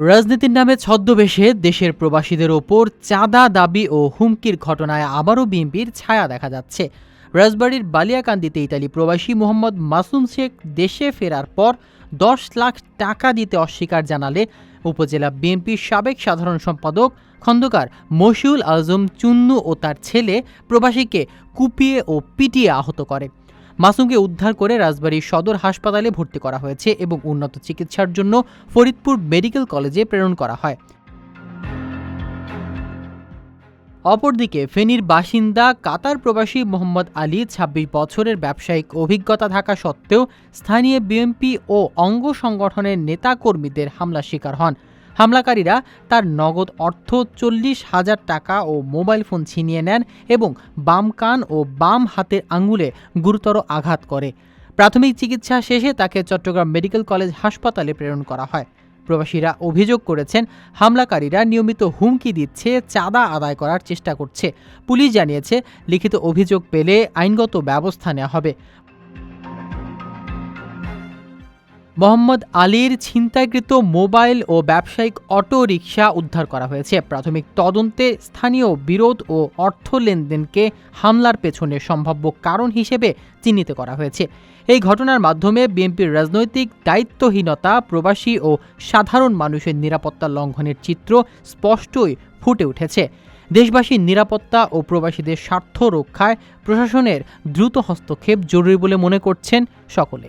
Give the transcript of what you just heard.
রাজনীতির নামে ছদ্মবেশে দেশের প্রবাসীদের ওপর চাঁদা দাবি ও হুমকির ঘটনায় আবারও বিএনপির ছায়া দেখা যাচ্ছে। রাজবাড়ির বালিয়াকান্দিতে ইতালি প্রবাসী মোহাম্মদ মাসুম শেখ দেশে ফেরার পর দশ লাখ টাকা দিতে অস্বীকার জানালে উপজেলা বিএনপির সাবেক সাধারণ সম্পাদক খন্দকার মশিউল আজম চুন্নু ও তার ছেলে প্রবাসীকে কুপিয়ে ও পিটিয়ে আহত করে। মাসুমকে উদ্ধার করে রাজবাড়ীর সদর হাসপাতালে ভর্তি করা হয়েছে এবং উন্নত চিকিৎসার জন্য ফরিদপুর মেডিকেল কলেজে প্রেরণ করা হয়। অপরদিকে, ফেনীর বাসিন্দা কাতার প্রবাসী মোহাম্মদ আলী ২৬ বছরের ব্যবসায়িক অভিজ্ঞতা থাকা সত্ত্বেও স্থানীয় বিএনপি ও অঙ্গ সংগঠনের নেতাকর্মীদের হামলার শিকার হন। হামলাকারীরা তার নগদ অর্থ চল্লিশ হাজার টাকা ও মোবাইল ফোন ছিনিয়ে নেন এবং বাম কান ও বাম হাতের আঙ্গুলে গুরুতর আঘাত করে। প্রাথমিক চিকিৎসা শেষে তাকে চট্টগ্রাম মেডিকেল কলেজ হাসপাতালে প্রেরণ করা হয়। প্রবাসীরা অভিযোগ করেছেন, হামলাকারীরা নিয়মিত হুমকি দিচ্ছে, চাঁদা আদায় করার চেষ্টা করছে। পুলিশ জানিয়েছে, লিখিত অভিযোগ পেলে আইনগত ব্যবস্থা নেওয়া হবে। মোহাম্মদ আলীর ছিনতাইকৃত মোবাইল ও ব্যবসায়িক অটো রিকশা উদ্ধার করা হয়েছে। প্রাথমিক তদন্তে স্থানীয় বিরোধ ও অর্থ লেনদেনকে হামলার পেছনে সম্ভাব্য কারণ হিসেবে চিহ্নিত করা হয়েছে। এই ঘটনার মাধ্যমে বিএনপির রাজনৈতিক দায়িত্বহীনতা, প্রবাসী ও সাধারণ মানুষের নিরাপত্তা লঙ্ঘনের চিত্র স্পষ্টই ফুটে উঠেছে। দেশবাসীর নিরাপত্তা ও প্রবাসীদের স্বার্থ রক্ষায় প্রশাসনের দ্রুত হস্তক্ষেপ জরুরি বলে মনে করছেন সকলে।